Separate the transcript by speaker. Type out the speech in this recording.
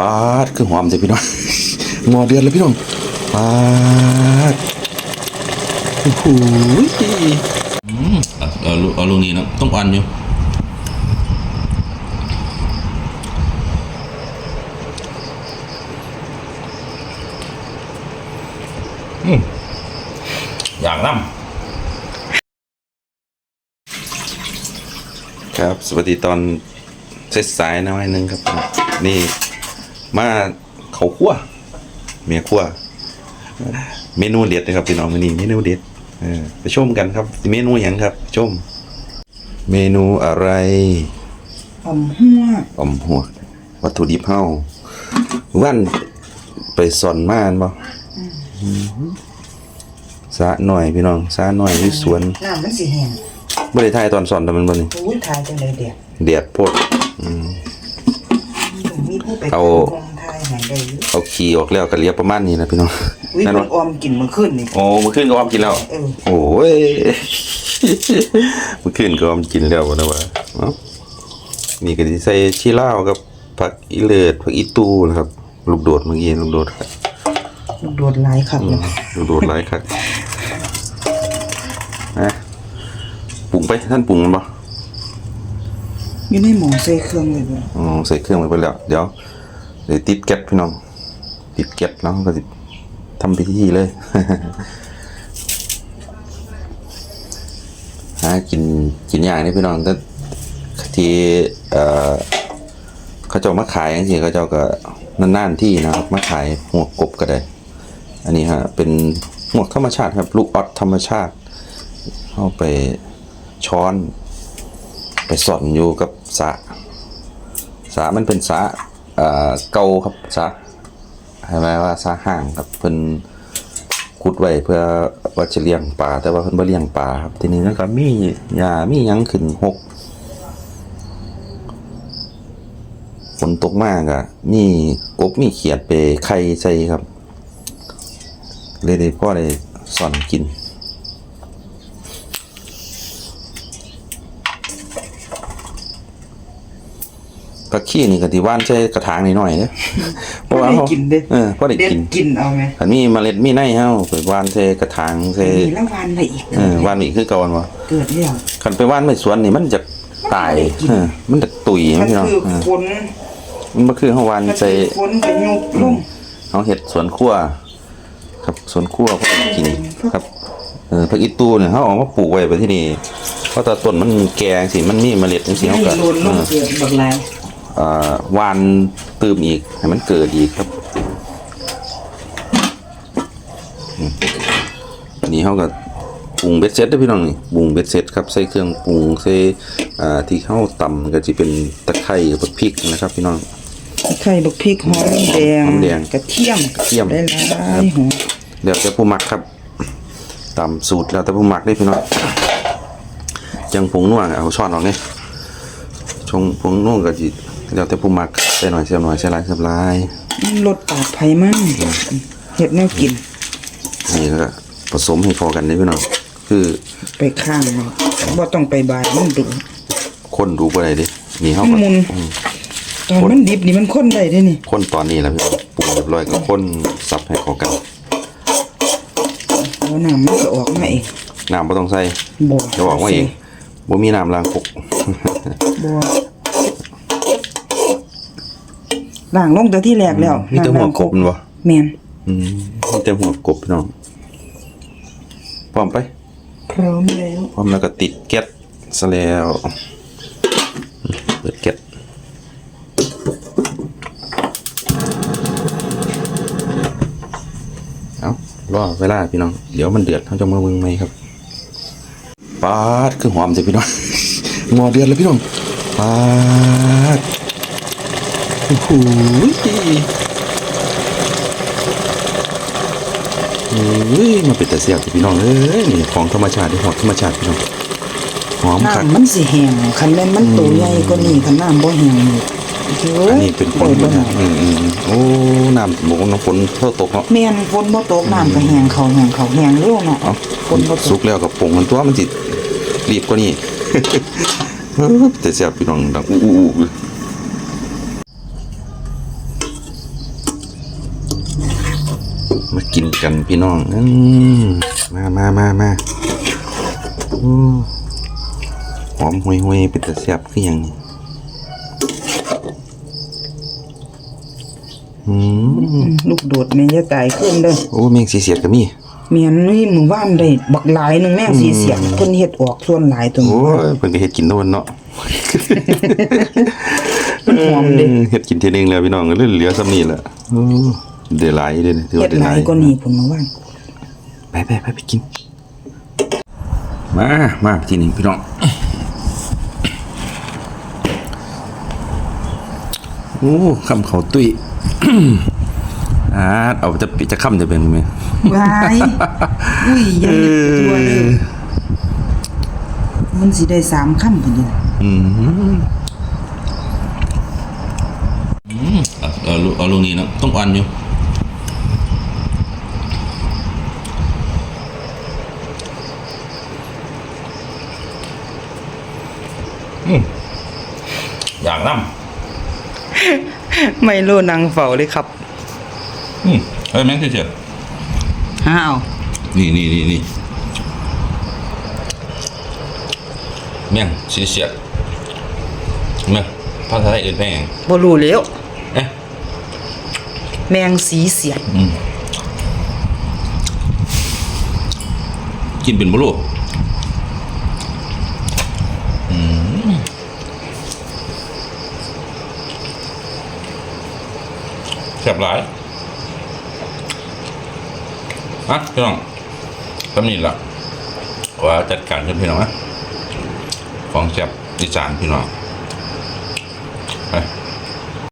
Speaker 1: ปาดคือหอมสิพี่น้องหมอเดือนแล้วพี่น้องปาดโอ้โหอืมเอาเอาลูกเอาลูกนี้นะต้องอ่อนอยู่อืมอย่างน้ำครับ สวัสดีตอนเซตสายๆหน้อยหนึงครับ นี่ มาเขาคั่วเมียคั่วเมนูเด็ดนะครับพี่น้องวันนี้เมนูเด็ดเออไปชมกันครับ เมนูอย่างครับ ชม เมนูอะไร
Speaker 2: อมหัว
Speaker 1: อมหัวกวัตถุดิบเฮาวันไปสอนม่านบ่อืมสะหน่อยพี่น้องสะหน่อยที่สวน
Speaker 2: น้ำมันสิแห้ง
Speaker 1: บ่ได้ถ่ายตอนสอนแต่มันบ่นี่
Speaker 2: อุ้ยทายจังเลยเดียว
Speaker 1: เดียดโพด
Speaker 2: มีผู้ไป
Speaker 1: เอา
Speaker 2: คงทายหายได้อยู่
Speaker 1: เอาขี้ออกแล้วก็เรียบประมาณนี้นะพี่น้อง
Speaker 2: อุ้ย
Speaker 1: นั่น
Speaker 2: มั
Speaker 1: วะ
Speaker 2: นออมกินเมื่อคืนนี่
Speaker 1: โอ้เมื่อคืนก็ออมกินแล้ว
Speaker 2: เออ
Speaker 1: โอ้ยเมื่อคืนก็ออมกินแล้วนะว่าเอ้านี่ก็สิใส่ชีลาวกับผักอีเลิศผักอีตูนะครับ ลูกโดดเมื่อกี้ลูกโดดครับ
Speaker 2: ลูกโดดหลายครับ
Speaker 1: อืมลูกโดดหลายครับนะปรุงไปท่านปรุงมันบ่
Speaker 2: อยู่ในหมอใส่เครื่องเลยบ่
Speaker 1: อ๋อใส่เครื่องไว้ไปแล้ว เดี๋ยว เลยติดแก๊สพี่น้อง ติดแก๊สแล้วก็สิทำพิธีเลย หากินกินอย่างนี้พี่น้องแต่ที่เอ่อเขาเจ้ามาขายอย่างที่เขาเจ้าก็นานๆที่นะครับมาขายหัวกบก็ได้ อันนี้ฮะเป็นหัวธรรมชาติครับ ลูกออดธรรมชาติ เข้าไปช้อน ไปสอนอยู่กับสะสะมันเป็นสะ เอ่อเก่าครับสระใช่ไหมว่าสระห่างครับเพิ่นขุดไว้เพื่อว่าจะเลี้ยงปลาแต่ว่าเพิ่นบ่เลี้ยงปลาครับทีนี้นั่นก็มีหญ้ามีหยังขึ้นหกฝนตกมากอะมีกบมีเขียดไปไข่ใส่ครับเลยได้พ่อได้สอนกิน ผักขี้นี่ก็ที่ว่านใช้กระถางนิดหน่อยเด้อเพราะว่า
Speaker 2: ได้
Speaker 1: เขา
Speaker 2: กินเด้
Speaker 1: เออพอได้
Speaker 2: เด็ด
Speaker 1: กิน
Speaker 2: กินเอาไหม
Speaker 1: อันนี้เมล็ดมีในเฮาไปว่านใส่กระถางใส่
Speaker 2: มีแล้ววันไปอีก
Speaker 1: เออว่านอีกคือเก่าอันบ่
Speaker 2: เกิดแล้ว
Speaker 1: คันไปว่านไม่สวนนี่มันจะตาย
Speaker 2: มันไม่ได้กิน
Speaker 1: เออมันจะตุย
Speaker 2: มัน
Speaker 1: พี่น้อง
Speaker 2: คือ
Speaker 1: เออ
Speaker 2: ฝน
Speaker 1: มันบ่คือเฮาว่าน
Speaker 2: มัน
Speaker 1: ใส่
Speaker 2: คือฝนกับยุบลง
Speaker 1: เฮาเฮ็ดสวนครัวครับสวนครัวพอได้กินครับเออผักอีตูเนี่ยเฮาเอามาปลูกไว้ไว้ที่นี่เพราะตาต้นมันแก่จังซี่มันมีเมล็ดจังซี่
Speaker 2: ให้
Speaker 1: เฮาก็
Speaker 2: โลนล
Speaker 1: เองอ
Speaker 2: เกิดบักหลาย
Speaker 1: เอ่อ วานตืมอีกให้มันเกิดอีกครับอืมอันนี้เขาก็ปรุงเบ็ดเซ็ตด้วยพี่น้องนี่ปรุงเบ็ดเซ็ตครับใส่เครื่องปรุงใส่อ่าที่เข้าตำก็จะเป็นตะไคร้กับพริกนะครับพี่น้อง
Speaker 2: ไข่บักพริกหอมแดง
Speaker 1: หอมแดง
Speaker 2: กระเทียม
Speaker 1: กระเทียม
Speaker 2: ได้หลายหอม
Speaker 1: เดี๋ยวจะผู้หมักครับตำสูตรแล้วแต่ผู้หมักได้พี่น้องจังผงนัวเอาช้อนออกนี่ชงผงนัวก็จิ เดี๋ยวแต่ผู้หมักใส่หน่อยใส่หน่อยใส่หลายใส่หลาย
Speaker 2: มันลดปากไผ่มั่งเห็ดแนวกิน
Speaker 1: นี่ก็ผสมให้พอกันได้พี่น้องคือ
Speaker 2: ไปข้างเราบ่ต้องไปบายมันดู
Speaker 1: คนดูบ่ได้ดินี่เฮาก็
Speaker 2: มุน
Speaker 1: อืม
Speaker 2: ตอนมันดิบนี่มันข้นได้เด้นี่
Speaker 1: คนตอนนี้แหล้วพี่น้องปรุงเรียบร้อยก็คนสับให้เข้ากัน
Speaker 2: แล้วน้ำมันก็ออกมาเอง
Speaker 1: น้ำบ่ต้องใส่
Speaker 2: บ่
Speaker 1: จะบอกว่าเองบ่มีน้ำล้างปก
Speaker 2: บ่ ล้างลงแต่ที่แรกแล้ว
Speaker 1: มีแต่หัวกบแม่นบ่
Speaker 2: แม่น
Speaker 1: อืมมีแต่หัวกบพี่น้องพร้อมไป
Speaker 2: พร้อมแล้ว
Speaker 1: พร้อมแล้วก็ติดแก๊สซะแล้วเปิดแก๊สเอารอเวลาพี่น้อง เดี๋ยวมันเดือดเขาจะมาเบิ่งไหมครับปาดคือหอมจ้ะพี่น้องหม้อเดือดแล้วพี่น้องปาด โอ้โหเฮ้ยมันเป็นแต่เสียบจ้ะพี่น้องเอ้ยนี่ของธรรมชาติที่หอมธรรมชาติพี่น้องหอมคัก
Speaker 2: น้ำมันสิแห้งคันแม่นมันตัวใหญ่กว่านี้คันน้ำบ่แห้งนี่โอ้ย
Speaker 1: อันนี้เป็นฝน
Speaker 2: ได้
Speaker 1: นะ
Speaker 2: บ่
Speaker 1: อืมอืมอืมโอ้น้ำบอกว่าน้ำฝนเท่าตกเนาะ
Speaker 2: แม่นฝนบ่ตกน้ำก็แห้งเขาแห้งเขาแห้งเร็วเนาะ
Speaker 1: เอา
Speaker 2: ฝนบ่ต
Speaker 1: สุ
Speaker 2: ก
Speaker 1: กแล้วกับปงมันตัวมันจิรีบกว่านี้แต่เสียบพี่น้องดังอู้อู้อู้ มากินกันพี่น้องอืมมามามามาโอ้หอมห่วยห่วยๆเป็นตะแซ่บคือหยังนี่อืม
Speaker 2: ลูกโดดแม่อย่าตายขึ้นเด้อ
Speaker 1: โอ้แมงสีเสียดก็มี
Speaker 2: เมียนนี่หมู่บ้านได้บักหลายหนึงแม่งสีเสียงเพิ่นเฮ็ดออกส่วนหลายตัว
Speaker 1: โอ้ยเพิ่นก็เฮ็ดกินโดนเนาะ
Speaker 2: มันหอมเด้
Speaker 1: เฮ็ดกินเทีนึงแล้วพี่น้องก็เหลือเหลือซ้ำนี่แหละโอ้ เดี๋ยวหลายเด้อถือ
Speaker 2: เฮ็
Speaker 1: ว่า
Speaker 2: ด
Speaker 1: ได้
Speaker 2: ห
Speaker 1: ห
Speaker 2: ลา
Speaker 1: ลายย
Speaker 2: กว่านี้พุ่นหมู่บ้าน
Speaker 1: ไปไปไปไปกิน มามาทีนี้พี่น้องโอ้คำเขาตุ้ย อ่าเอาจะปิจะคำจะเป็นไหม
Speaker 2: วายอุ้ยอยังเด็กตัวเลยมันสิได้สามคำพุ่นนี่
Speaker 1: อืมเอาเอาลูกเอาลูกนี้เนาะต้องอ่อนอยู่ อย่างน้
Speaker 2: ไม่รู้นางเฝ้าเลยครับำ
Speaker 1: อืมเฮ้ยแม่งเฉย
Speaker 2: อ้าว
Speaker 1: ๆนี่นี่นี่นี่แม่งเสียเสียดแม่งภาษาไทยเอื่นแม่ง
Speaker 2: บ่รู้แล้ว
Speaker 1: เอ๊ะ
Speaker 2: แมงสีเสียด
Speaker 1: กินเป็นบลู แซ่บหลายอะพี่น้องตำนี้ละว่าจัดการกันพี่น้องนะของแซ่บอีสานพี่น้อง